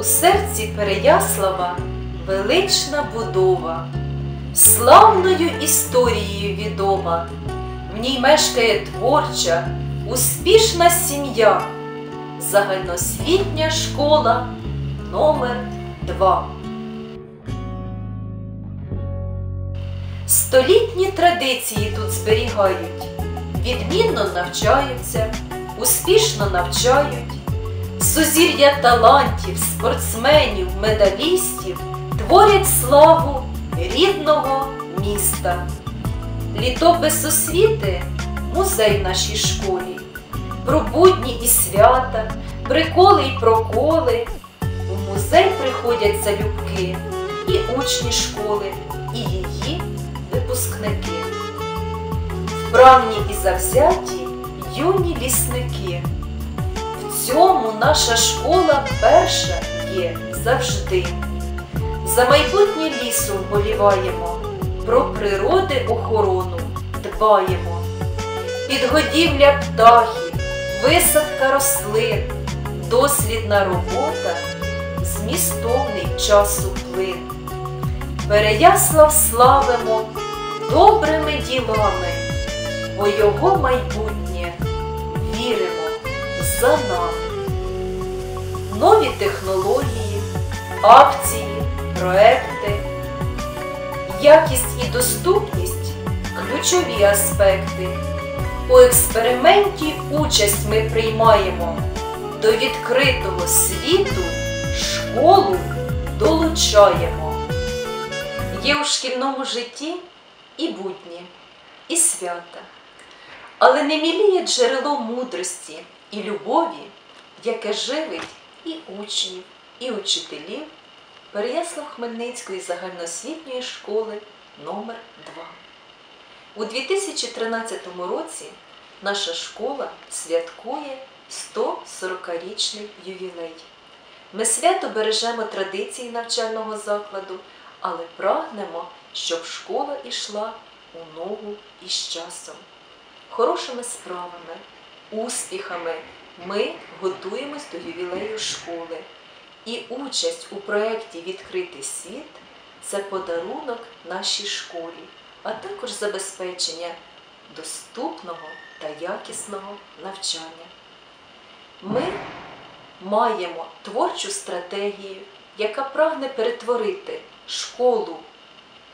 У серці Переяслава велична будова, славною історією відома. В ній мешкає творча, успішна сім'я, загальноосвітня школа номер 2 Столітні традиції тут зберігають, відмінно навчаються, успішно навчають. Сузір'я талантів, спортсменів, медалістів творять славу рідного міста. Літопис освіти музей в нашій школі, про будні і свята, приколи й проколи. У музей приходять залюбки і учні школи, і її випускники. Вправні і завзяті юні лісники. Цьому наша школа перша є завжди. За майбутнє лісу вболіваємо, про природи охорону дбаємо. Підгодівля птахів, висадка рослин, дослідна робота, змістовний часу плин. Переяслав славимо добрими ділами, бо його майбутнє віримо за нами. Нові технології, акції, проекти, якість і доступність ключові аспекти. У експерименті участь ми приймаємо до відкритого світу школу долучаємо. Є у шкільному житті і будні, і свята, але не міліє джерело мудрості і любові, яке живить і учнів, і учителів Переяслав Хмельницької загальноосвітньої школи номер 2 У 2013 році наша школа святкує 140-річний ювілей. Ми свято бережемо традиції навчального закладу, але прагнемо, щоб школа йшла у ногу із часом. Хорошими справами, успіхами ми готуємось до ювілею школи. І участь у проєкті Відкритий світ це подарунок нашій школі, а також забезпечення доступного та якісного навчання. Ми маємо творчу стратегію, яка прагне перетворити школу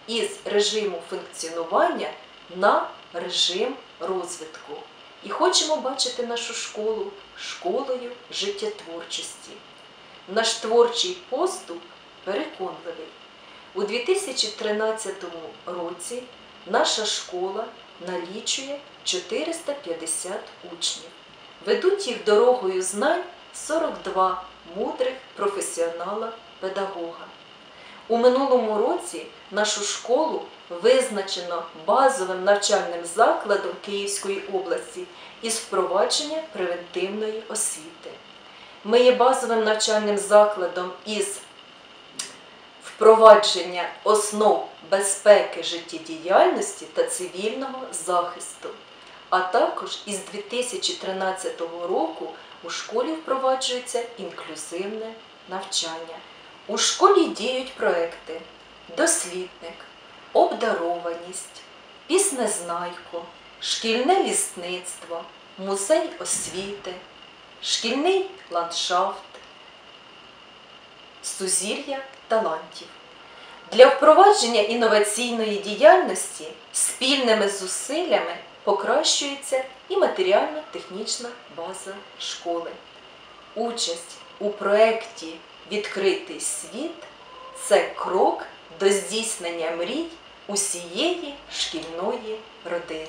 із режиму функціонування на режим розвитку. І хочемо бачити нашу школу школою життєтворчості. Наш творчий поступ переконливий. У 2013 році наша школа налічує 450 учнів. Ведуть їх дорогою знань 42 мудрих професіонала-педагога. У минулому році нашу школу визначено базовим навчальним закладом Київської області із впровадження превентивної освіти. Ми є базовим навчальним закладом із впровадження основ безпеки життєдіяльності та цивільного захисту. А також із 2013 року у школі впроваджується інклюзивне навчання. У школі діють проекти дослідник, обдарованість, піснезнайко, шкільне лісництво, музей освіти, шкільний ландшафт, сузір'я талантів. Для впровадження інноваційної діяльності спільними зусиллями покращується і матеріально-технічна база школи. Участь у проєкті Відкритий світ це крок до здійснення мрій усієї шкільної родини.